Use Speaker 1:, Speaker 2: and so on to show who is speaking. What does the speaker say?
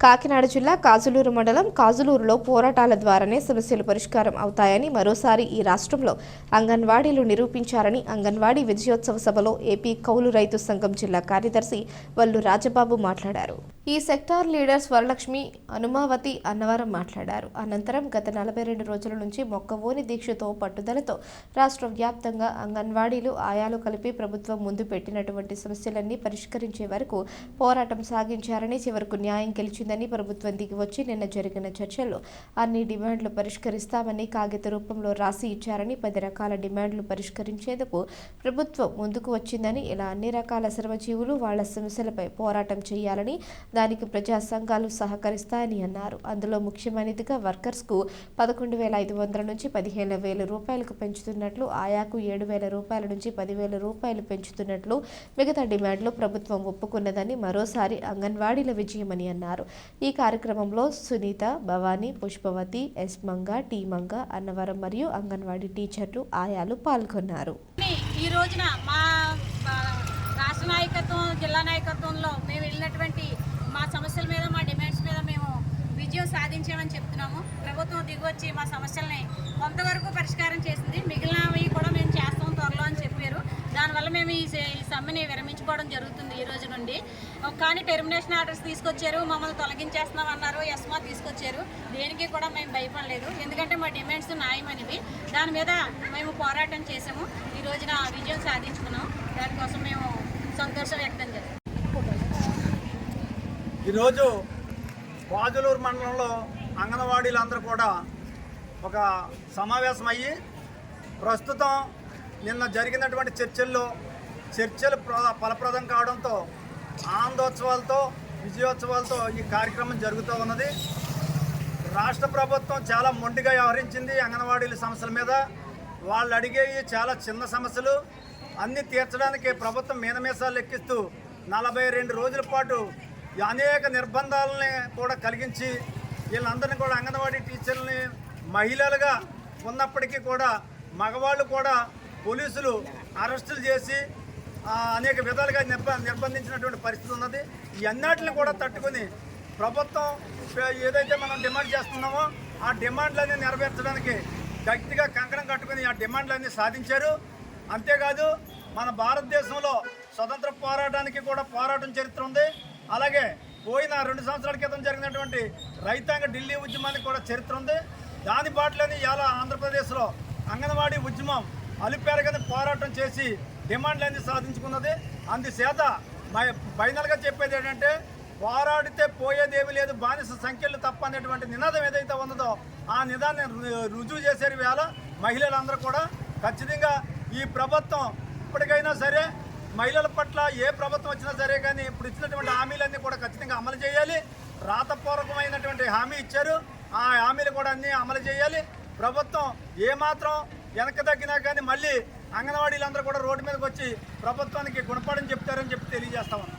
Speaker 1: కాకినాడ జిల్లా కాజులూరు మండలం కాజులూరులో పోరాటాల ద్వారానే సమస్యలు పరిష్కారం అవుతాయని మరోసారి ఈ రాష్ట్రంలో అంగన్వాడీలు నిరూపించారని అంగన్వాడీ విజయోత్సవ సభలో ఏపీ కౌలు రైతు సంఘం జిల్లా కార్యదర్శి వల్లు రాజబాబు మాట్లాడారు. ఈ సెక్టార్ లీడర్స్ వరలక్ష్మి హనుమావతి అన్నవరం మాట్లాడారు. అనంతరం గత నలభై రెండు రోజుల నుంచి మొక్కవోని దీక్షతో పట్టుదలతో రాష్ట్ర వ్యాప్తంగా అంగన్వాడీలు ఆయాలు కలిపి ప్రభుత్వం ముందు పెట్టినటువంటి సమస్యలన్నీ పరిష్కరించే వరకు పోరాటం సాగించారని చివరకు న్యాయం గెలిచిందని ప్రభుత్వం దిగివచ్చి నిన్న జరిగిన చర్చల్లో అన్ని డిమాండ్లు పరిష్కరిస్తామని కాగిత రూపంలో రాసి ఇచ్చారని పది రకాల డిమాండ్లు పరిష్కరించేందుకు ప్రభుత్వం ముందుకు వచ్చిందని ఇలా అన్ని రకాల శ్రమజీవులు వాళ్ళ సమస్యలపై పోరాటం చేయాలని దానికి ప్రజా సంఘాలు సహకరిస్తాయని అన్నారు. అందులో ముఖ్యమైనదిగా వర్కర్స్కు పదకొండు వేల ఐదు వందల నుంచి పదిహేను వేల రూపాయలకు పెంచుతున్నట్లు ఆయాకు ఏడు వేల రూపాయల నుంచి పదివేల రూపాయలు పెంచుతున్నట్లు మిగతా డిమాండ్లు ప్రభుత్వం ఒప్పుకున్నదని మరోసారి అంగన్వాడీల విజయమని అన్నారు. ఈ కార్యక్రమంలో సునీత భవానీ పుష్పవతి ఎస్ మంగ టీ మంగ అన్నవరం మరియు అంగన్వాడీ టీచర్లు ఆయాలు పాల్గొన్నారు.
Speaker 2: ఈ రోజున మా మా రాష్ట్ర నాయకత్వం జిల్లా నాయకత్వంలో మేము వెళ్ళినటువంటి మా సమస్యల మీద మా డిమాండ్స్ మీద మేము విజయం సాధించామని చెప్తున్నాము. ప్రభుత్వం దిగొచ్చి మా సమస్యల్ని కొంతవరకు పరిష్కారం చేసింది. మిగిలినవి కూడా మేము చేస్తాం త్వరలో అని చెప్పారు. దానివల్ల మేము ఈ సే- ఈ సమ్మెని విరమించుకోవడం జరుగుతుంది ఈ రోజు నుండి. కానీ టెర్మినేషన్ ఆర్డర్స్ తీసుకొచ్చారు. మమ్మల్ని తొలగించేస్తున్నాం అన్నారు ఎస్మా తీసుకొచ్చారు. దేనికి కూడా మేము భయపడలేదు. ఎందుకంటే మా డిమాండ్స్ న్యాయమైనవి. దాని మీద మేము పోరాటం చేసాము ఈ రోజున విజయం సాధించుకున్నాం. దానికోసం మేము సంతోషం వ్యక్తం చేస్తాం.
Speaker 3: ఈరోజు వాజులూరు మండలంలో అంగన్వాడీలందరూ కూడా ఒక సమావేశం అయ్యి ప్రస్తుతం నిన్న జరిగినటువంటి చర్చల్లో చర్చలు ప్ర- ఫలప్రదం కావడంతో ఆనందోత్సవాలతో విజయోత్సవాలతో ఈ కార్యక్రమం జరుగుతూ ఉన్నది. రాష్ట్ర ప్రభుత్వం చాలా మొండిగా వ్యవహరించింది అంగన్వాడీల సమస్యల మీద. వాళ్ళు అడిగేవి చాలా చిన్న సమస్యలు. అన్నీ తీర్చడానికి ప్రభుత్వం మీనమేసాలు లెక్కిస్తూ నలభై రెండు రోజుల పాటు ఈ అనేక నిర్బంధాలని కూడా కలిగించి వీళ్ళందరినీ కూడా అంగన్వాడీ టీచర్లని మహిళలుగా ఉన్నప్పటికీ కూడా మగవాళ్ళు కూడా పోలీసులు అరెస్టులు చేసి అనేక విధాలుగా నిర్బ నిర్బంధించినటువంటి పరిస్థితి ఉన్నది. ఈ అన్నిటిని కూడా తట్టుకొని ప్రభుత్వం ఏదైతే మనం డిమాండ్ చేస్తున్నామో ఆ డిమాండ్లన్నీ నెరవేర్చడానికి గట్టిగా కంకణం కట్టుకుని ఆ డిమాండ్లన్నీ సాధించారు. అంతేకాదు మన భారతదేశంలో స్వతంత్ర పోరాటానికి కూడా పోరాటం చరిత్ర ఉంది. అలాగే పోయిన రెండు సంవత్సరాల క్రితం జరిగినటువంటి రైతాంగ ఢిల్లీ ఉద్యమానికి కూడా చరిత్ర ఉంది. దాని బాటలోని ఇవాళ ఆంధ్రప్రదేశ్లో అంగన్వాడీ ఉద్యమం అలిపేరగని పోరాటం చేసి డిమాండ్లన్నీ సాధించుకున్నది. అందుచేత ఫైనల్గా చెప్పేది ఏంటంటే పోరాడితే పోయేదేమీ లేదు బానిస సంఖ్యలు తప్ప అనేటువంటి నినాదం ఏదైతే ఉన్నదో ఆ నిదాన్ని రుజువు చేసే వేళ మహిళలందరూ కూడా. ఖచ్చితంగా ఈ ప్రభుత్వం ఇప్పటికైనా సరే మహిళల పట్ల ఏ ప్రభుత్వం వచ్చినా సరే కానీ ఇప్పుడు ఇచ్చినటువంటి హామీలన్నీ కూడా ఖచ్చితంగా అమలు చేయాలి. రాతపూర్వకమైనటువంటి హామీ ఇచ్చారు. ఆ హామీలు కూడా అన్నీ అమలు చేయాలి. ప్రభుత్వం ఏమాత్రం వెనక తగ్గినా కానీ మళ్ళీ అంగన్వాడీలందరూ కూడా రోడ్డు మీదకి వచ్చి ప్రభుత్వానికి గుణపాఠం చెప్తారని చెప్పి తెలియజేస్తా ఉన్నాం.